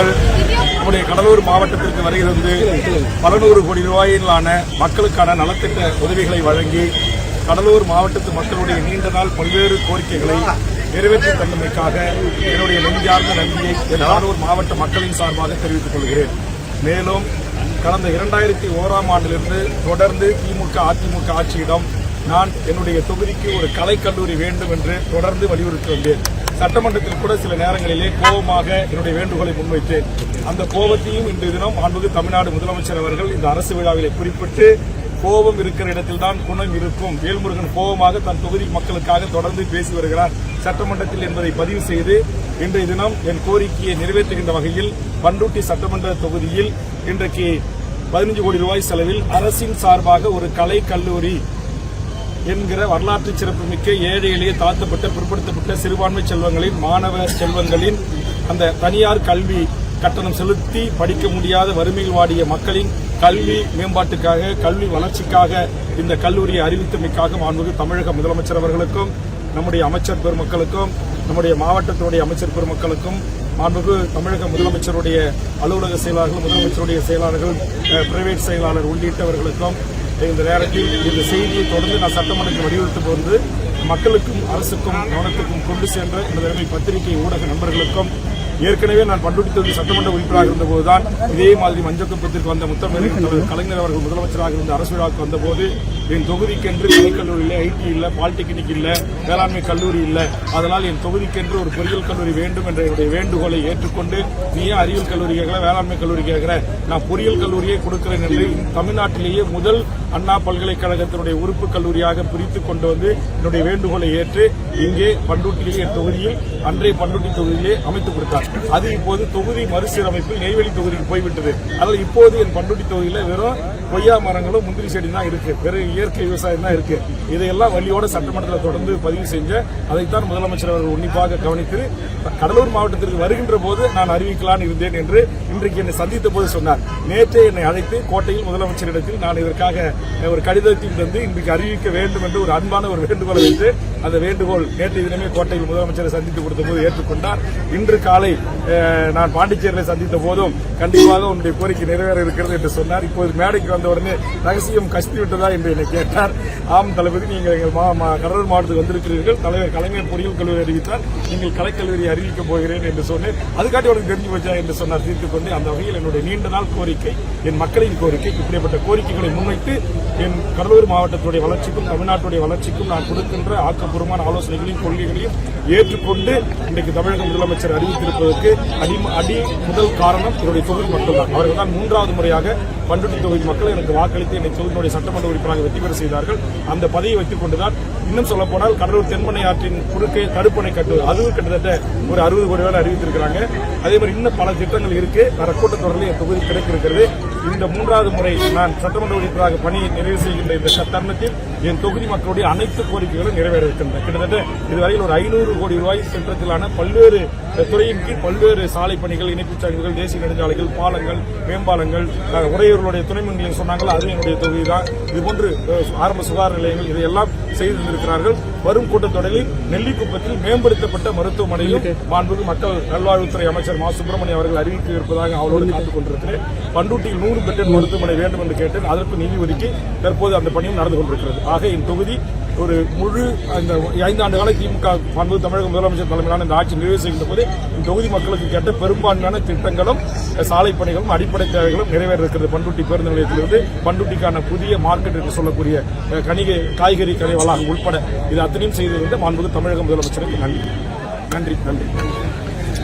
நம்முடைய கடலூர் மாவட்டத்திற்கு வருகிறது. பல நூறு கோடி ரூபாயிலான மக்களுக்கான நலத்திட்ட உதவிகளை வழங்கி கடலூர் மாவட்டத்து மக்களுடைய நீண்ட நாள் பல்வேறு கோரிக்கைகளை நிறைவேற்றி தந்தமைக்காக என்னுடைய நெஞ்சார்ந்த நன்றியை என் கடலூர் மாவட்ட மக்களின் சார்பாக தெரிவித்துக் கொள்கிறேன். மேலும் கடந்த இரண்டாயிரத்தி ஓராம் ஆண்டிலிருந்து தொடர்ந்து திமுக அதிமுக ஆட்சியிடம் நான் என்னுடைய தொகுதிக்கு ஒரு கலைக்கல்லூரி வேண்டும் என்று தொடர்ந்து வலியுறுத்தி வந்தேன். சட்டமன்றத்தில் கூட சில நேரங்களிலே கோபமாக என்னுடைய வேண்டுகோளை முன்வைத்தேன் அந்த கோபத்தையும் இன்று தினம் மாண்புமிகு தமிழ்நாடு முதலமைச்சர் அவர்கள் இந்த அரசு விழாவிலே குறிப்பிட்டு கோபம் இருக்கிற இடத்தில்தான் குணம் இருக்கும். வேல்முருகன் கோபமாக தன் தொகுதி மக்களுக்காக தொடர்ந்து பேசி வருகிறார். சட்டமன்றத்தில் என்பதை பதிவு செய்து இன்றைய தினம் என் கோரிக்கையை நிறைவேற்றுகின்ற வகையில் பண்ருட்டி சட்டமன்ற தொகுதியில் இன்றைக்கு பதினஞ்சு கோடி ரூபாய் செலவில் அரசின் சார்பாக ஒரு கலை கல்லூரி என்கிற வரலாற்று சிறப்புமிக்க ஏழை எளிய தாழ்த்தப்பட்ட பிற்படுத்தப்பட்ட சிறுபான்மை செல்வங்களின் மாணவ செல்வங்களின் அந்த தனியார் கல்வி கட்டணம் செலுத்தி படிக்க முடியாத வறுமையில் வாடிய மக்களின் கல்வி மேம்பாட்டுக்காக கல்வி வளர்ச்சிக்காக இந்த கல்லூரியை அறிவித்தமைக்காக மாண்புமிகு தமிழக முதலமைச்சர் அவர்களுக்கும் நம்முடைய அமைச்சர் பெருமக்களுக்கும் நம்முடைய மாவட்டத்தினுடைய அமைச்சர் பெருமக்களுக்கும் மாண்புமிகு தமிழக முதலமைச்சருடைய அலுவலக செயலாளர்கள் முதலமைச்சருடைய செயலாளர்கள் பிரைவேட் செயலாளர் உள்ளிட்டவர்களுக்கும் இந்த நேரத்தில் இந்த செய்தியை தொடர்ந்து நான் சட்டமன்றத்தில் வலியுறுத்தும் போது மக்களுக்கும் அரசுக்கும் கவனத்துக்கும் கொண்டு சென்ற இந்த தடவை பத்திரிகை ஊடக நண்பர்களுக்கும் ஏற்கனவே நான் பண்டுட்டி தொகுதி சட்டமன்ற உறுப்பினராக இருந்தபோதுதான் இதே மாதிரி மஞ்சக்குப்பத்திற்கு வந்த முத்தமிழர் கலைஞர் அவர்கள் முதலமைச்சராக இருந்த அரசு விழாவுக்கு வந்தபோது என் தொகுதிக்கென்று கலைக்கல்லூரி இல்லை ஐடி இல்லை பாலிடெக்னிக் இல்லை வேளாண்மை கல்லூரி இல்லை. அதனால் என் தொகுதிக்கென்று ஒரு பொறியியல் கல்லூரி வேண்டும் என்ற என்னுடைய வேண்டுகோளை ஏற்றுக்கொண்டு நீ அறிவியல் கல்லூரி கேட்கிற வேளாண்மை கல்லூரி கேட்கிற? நான் பொறியியல் கல்லூரியை கொடுக்கிறேன் என்று தமிழ்நாட்டிலேயே முதல் அண்ணா பல்கலைக்கழகத்தினுடைய உறுப்பு கல்லூரியாக பிரித்து கொண்டு வந்து என்னுடைய வேண்டுகோளை ஏற்று இங்கே பண்டூட்டியிலே என் தொகுதியில் அன்றைய பண்டூட்டி தொகுதியிலே அமைத்துக் கொடுத்தார். அது இப்போது தொகுதி மறுசீரமைப்பில் நெய்வேலி தொகுதிக்கு போய்விட்டது. அதனால் இப்போது என் பண்ருட்டி தொகுதியில் வெறும் கொய்யா மரங்களும் முந்திரி செடி தான் இருக்கு. வெறும் இயற்கை விவசாயம் தான் இருக்கு. இதையெல்லாம் வழியோட சட்டமன்றத்தில் தொடர்ந்து பதிவு செஞ்ச அதைத்தான் முதலமைச்சர் அவர்கள் உன்னிப்பாக கவனித்து கடலூர் மாவட்டத்திற்கு வருகின்ற போது நான் அறிவிக்கலாம் இருந்தேன் என்று இன்றைக்கு என்னை சந்தித்த போது சொன்னார். நேற்றே என்னை அழைத்து கோட்டையில் முதலமைச்சரிடத்தில் நான் இதற்காக ஒரு கடிதத்தில் தந்து இன்றைக்கு அறிவிக்க வேண்டும் என்று ஒரு அன்பான ஒரு வேண்டுகோளை வைத்து அந்த வேண்டுகோள் நேற்றைய தினமே கோட்டையில் முதலமைச்சரை சந்தித்து கொடுத்த போது ஏற்றுக்கொண்டார். இன்று காலை நான் பாண்டிச்சேரியில் சந்தித்த போதும் கண்டிப்பாக உன்னுடைய கோரிக்கை நிறைவேற இருக்கிறது என்று சொன்னார். இப்போது மேடைக்கு வந்த உடனே ரகசியம் கஷ்டி விட்டதா என்று என்னை கேட்டார். ஆம் தளபதி நீங்கள் எங்கள் மா- மா- கடலூர் மாவட்டத்துக்கு வந்திருக்கிறீர்கள். தலைவர் கலைஞர் பொறியியல் கல்லூரி அறிவித்தார். நீங்கள் கலைக்கல்லூரி அறிவிக்கப் போகிறேன் என்று சொன்னேன். அதுக்காட்டி உனக்கு தெரிஞ்சு போச்சா என்று சொன்னார். தீர்த்து கொண்டு அந்த வகையில் என்னுடைய நீண்ட நாள் கோரிக்கை என் மக்களின் கோரிக்கை இப்படிப்பட்ட கோரிக்கைகளை முன்வைத்து என் கடலூர் மாவட்டத்துடைய வளர்ச்சிக்கும் தமிழ்நாட்டுடைய வளர்ச்சிக்கும் நான் கொடுக்கின்ற ஆக்கப்பூர்வமான ஆலோசனைகளையும் கொள்கைகளையும் ஏற்றுக்கொண்டு இன்றைக்கு தமிழக முதலமைச்சர் அறிவித்திருப்பதற்கு அடி அடி முதல் காரணம் என்னுடைய தொகுதி மட்டும்தான். அவர்கள் தான் மூன்றாவது முறையாக பண்டுட்டி தொகுதி மக்கள் எனக்கு வாக்களித்து என்னை தொகுதியினுடைய சட்டமன்ற உறுப்பினராக வெற்றி பெற செய்தார்கள். அந்த பதவியை வைத்துக் கொண்டுதான் இன்னும் சொல்ல போனால் கடலூர் தென்மனை ஆற்றின் குறுக்கே தடுப்பணை கட்டு அதுவும் கிட்டத்தட்ட ஒரு அறுபது கோடி வேலை அறிவித்திருக்கிறாங்க. அதே மாதிரி இன்னும் பல திட்டங்கள் இருக்கு. வர கூட்டத்தொடரில் என் தொகுதி கிடைக்கிறது இந்த மூன்றாவது முறை நான் சட்டமன்ற உறுப்பினராக பணி நிறைவு செய்கின்ற இந்த தருணத்தில் என் தொகுதி மக்களுடைய அனைத்து கோரிக்கைகளும் நிறைவேறிருக்கின்றன கிட்டத்தட்ட இதுவரையில் ஒரு ஐநூறு கோடி ரூபாய் திட்டத்திலான பல்வேறு துறையின் கீழ் பல்வேறு சாலை பணிகள் இணைப்புச் சாலைகள் தேசிய நெடுஞ்சாலைகள் பாலங்கள் மேம்பாலங்கள் உறையூர்களுடைய துணை மின்நிலையம் சொன்னாங்களோ? அது என்னுடைய தொகுதி தான். இதுபோன்று ஆரம்ப சுகாதார நிலையங்கள் இதையெல்லாம் செய்திருக்கிறார்கள் வரும் கூட்டத்தொடரில் நெல்லிக்குப்பத்தில் மேம்படுத்தப்பட்ட மருத்துவமனையில் மாண்புமிகு மக்கள் நல்வாழ்வுத்துறை அமைச்சர் மா. சுப்பிரமணியம் அவர்கள் அறிவிக்க இருப்பதாக அவளோடு காத்துக் கொண்டிருக்கிறேன் பண்டூட்டியில் நூறு பெட்டன் மருத்துவமனை வேண்டும் என்று கேட்டேன் அதற்கு நிதி ஒதுக்கி தற்போது அந்த பணியும் நடந்து கொண்டிருக்கிறது. ஆக என் தொகுதி ஒரு முழு அந்த ஐந்தாண்டு கால திமுக பண்பு தமிழக முதலமைச்சர் தலைமையிலான இந்த ஆட்சி நிறைவு செய்கின்ற போது இந்த தொகுதி மக்களுக்கு கேட்ட பெரும்பான்மையான திட்டங்களும் சாலை பணிகளும் அடிப்படை தேவைகளும் நிறைவேற இருக்கிறது பண்டுட்டி பேருந்து நிலையத்திலிருந்து பண்டுட்டிக்கான புதிய மார்க்கெட் என்று சொல்லக்கூடிய கணிகை காய்கறி கடை வளாகம் உட்பட இது அத்தனையும் செய்திருந்த மாண்புக்கு தமிழக முதலமைச்சருக்கு நன்றி. நன்றி நன்றி.